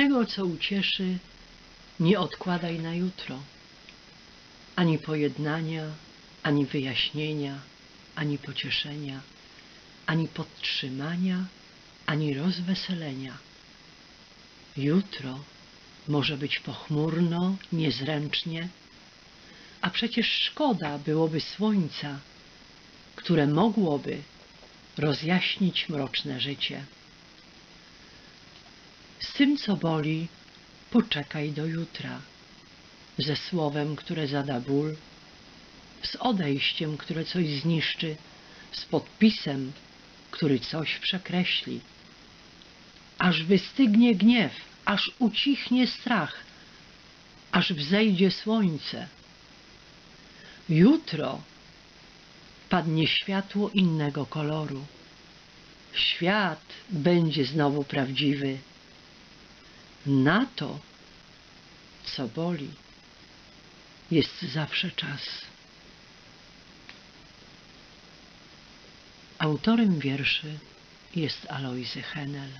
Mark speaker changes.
Speaker 1: Tego, co ucieszy, nie odkładaj na jutro. Ani pojednania, ani wyjaśnienia, ani pocieszenia, ani podtrzymania, ani rozweselenia. Jutro może być pochmurno, niezręcznie, a przecież szkoda byłoby słońca, które mogłoby rozjaśnić mroczne życie. Tym, co boli, poczekaj do jutra, ze słowem, które zada ból, z odejściem, które coś zniszczy, z podpisem, który coś przekreśli. Aż wystygnie gniew, aż ucichnie strach, aż wzejdzie słońce. Jutro padnie światło innego koloru. Świat będzie znowu prawdziwy. Na to, co boli, jest zawsze czas. Autorem wierszy jest Alojzy Henel.